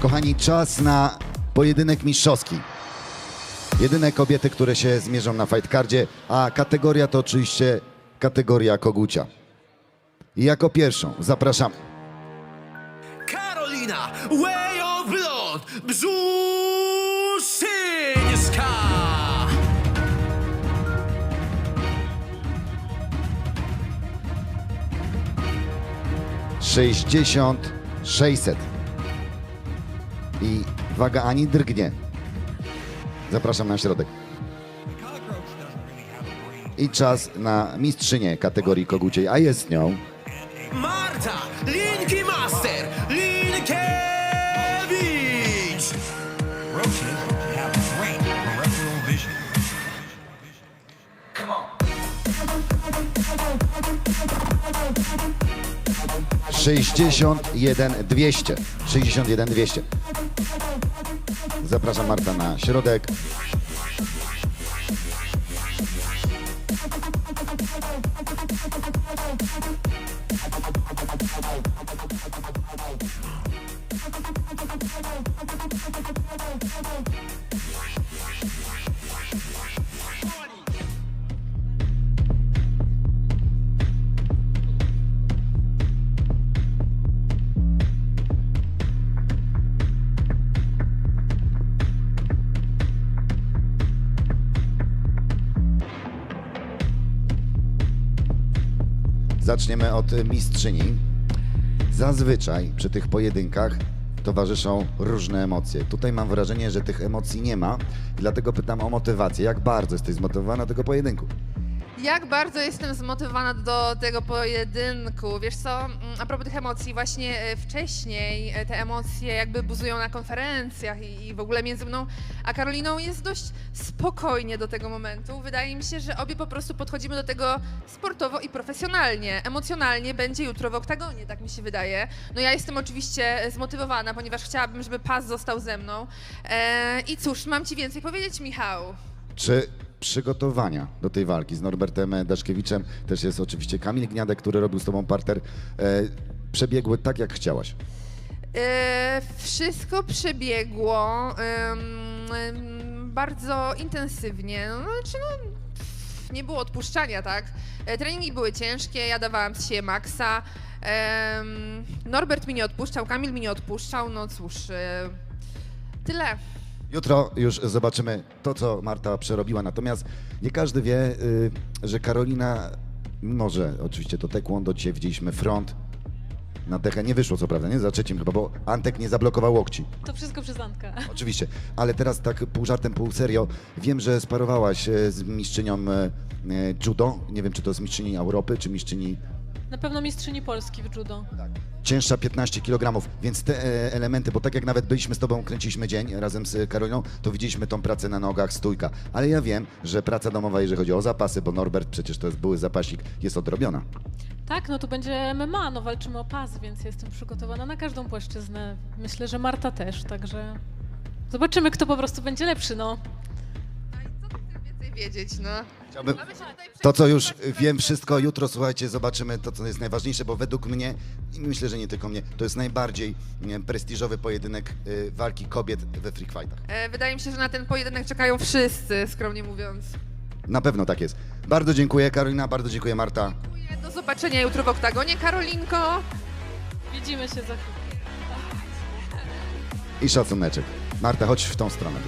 Kochani, czas na pojedynek mistrzowski. Jedyne kobiety, które się zmierzą na fightcardzie, a kategoria to oczywiście kategoria kogucia. I jako pierwszą zapraszamy Karolina Way of Blood Brzuszyńska! 60 600. I waga ani drgnie. Zapraszam na środek. I czas na mistrzynię kategorii koguciej, a jest nią Marta Linki Master Linkiewicz! Peripheral vision. 61 200. 61 200. Zapraszam Marta na środek. Zaczniemy od mistrzyni. Zazwyczaj przy tych pojedynkach towarzyszą różne emocje. Tutaj mam wrażenie, że tych emocji nie ma, dlatego pytam o motywację. Jak bardzo jesteś zmotywowana do tego pojedynku? Jak bardzo jestem zmotywowana do tego pojedynku. Wiesz co, mm, a propos tych emocji, właśnie e, wcześniej e, te emocje jakby buzują na konferencjach i, w ogóle między mną a Karoliną jest dość spokojnie do tego momentu. Wydaje mi się, że obie po prostu podchodzimy do tego sportowo i profesjonalnie. Emocjonalnie będzie jutro w oktagonie, tak mi się wydaje. No ja jestem oczywiście zmotywowana, ponieważ chciałabym, żeby pas został ze mną. E, I cóż, mam ci więcej powiedzieć, Michał. Czy przygotowania do tej walki z Norbertem Daszkiewiczem, też jest oczywiście Kamil Gniadek, który robił z tobą parter, e, przebiegły tak, jak chciałaś? E, wszystko przebiegło bardzo intensywnie. No, znaczy, no, nie było odpuszczania, tak? E, treningi były ciężkie, ja dawałam z siebie maksa. Norbert mi nie odpuszczał, Kamil mi nie odpuszczał. No cóż, e, tyle. Jutro już zobaczymy to, co Marta przerobiła. Natomiast nie każdy wie, y, że Karolina, mimo że oczywiście to taekwondo, dzisiaj widzieliśmy front na dechę. Nie wyszło co prawda, nie? Za trzecim chyba, bo Antek nie zablokował łokci. To wszystko przez Antka. Oczywiście, ale teraz tak pół żartem, pół serio. Wiem, że sparowałaś e, z mistrzynią e, judo. Nie wiem, czy to jest mistrzyni Europy, czy mistrzyni Na pewno mistrzyni Polski w judo. cięższa 15 kg, więc te e, elementy, bo tak jak nawet byliśmy z tobą, kręciliśmy dzień razem z Karoliną, to widzieliśmy tą pracę na nogach, stójka. Ale ja wiem, że praca domowa, jeżeli chodzi o zapasy, bo Norbert przecież to jest były zapaśnik, jest odrobiona. Tak, no to będzie MMA, no walczymy o pas, więc jestem przygotowana na każdą płaszczyznę. Myślę, że Marta też, także zobaczymy, kto po prostu będzie lepszy, no. No i co ty chcesz więcej wiedzieć, no? Chciałbym... To, co już wiem wszystko, jutro słuchajcie, zobaczymy to, co jest najważniejsze, bo według mnie, i myślę, że nie tylko mnie, to jest najbardziej nie, prestiżowy pojedynek y, walki kobiet we freak fightach. E, Wydaje mi się, że na ten pojedynek czekają wszyscy, skromnie mówiąc. Na pewno tak jest. Bardzo dziękuję Karolina, bardzo dziękuję Marta. Dziękuję, Do zobaczenia jutro w oktagonie, Karolinko. Widzimy się za chwilę. I szacuneczek. Marta, chodź w tą stronę.